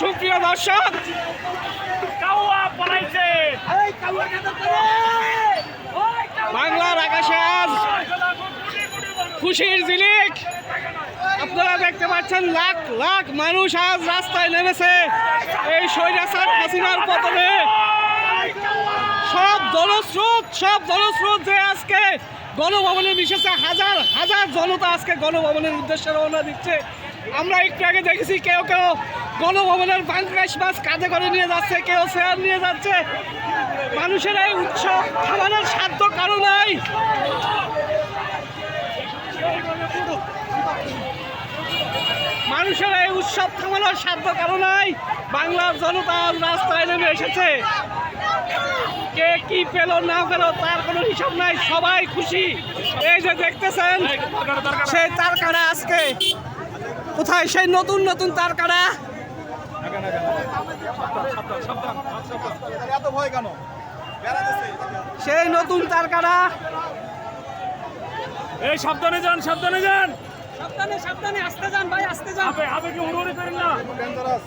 সুপ্রিয় দর্শক কাউয়া পলাইছে। বাংলার আকাশে আজ খুশির জিলিক আপনারা দেখতে পাচ্ছেন লাখ লাখ মানুষ আজ রাস্তায় নেমেছে এই স্বৈরাচার হাসিনার পতনে। সব জনস্রোত সব জনস্রোত যে আজকে গণভবনে মিশেছে হাজার হাজার জনতা আজকে গণভবনের উদ্দেশ্যে রওনা দিচ্ছে। আমরা একটু আগে দেখেছি কেউ কেউ গণভবনের বাংলাদেশ মাছ কাঁধে করে নিয়ে যাচ্ছে, কেউ চেয়ার নিয়ে যাচ্ছে। মানুষের এই উৎসব থামানোর সাধ্য কারও নাই। মানুষের এই উৎসব থামানোর সাধ্য কারও নাই। বাংলার জনতা রাস্তায় নেমে এসেছে। কে কি পেল, না পেল, তার কোনো হিসাব নাই। সবাই খুশি। এই যে দেখতেছেন, সেই তারকারা আজকে। কোথায়? সেই নতুন নতুন তারকারা। সেই নতুন তারকারা। এই সাবধানে যান সাবধানে যান। সাবধানে সাবধানে আসতে যান ভাই আসতে যান। আপে আপে কি উড়ে করেন না? ডেঞ্জারাস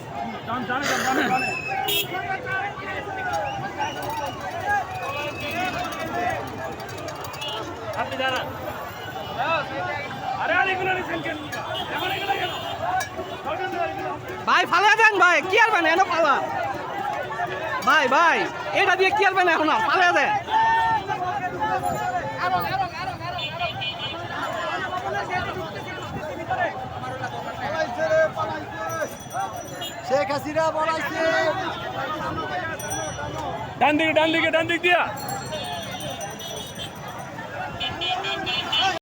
যান যান আপনি দাঁড়ান। আরে আরে নিছেন কেন? ভাই ফালা দেন ভাই? কি আর মানে এনে ফালা ভাই ভাই এটা দিয়ে কি আর মানে এখন? আর ফালা দেন শেখ হাসিনা পলাইছে ডান দিকে ডান দিকে ডান দিক দিয়া।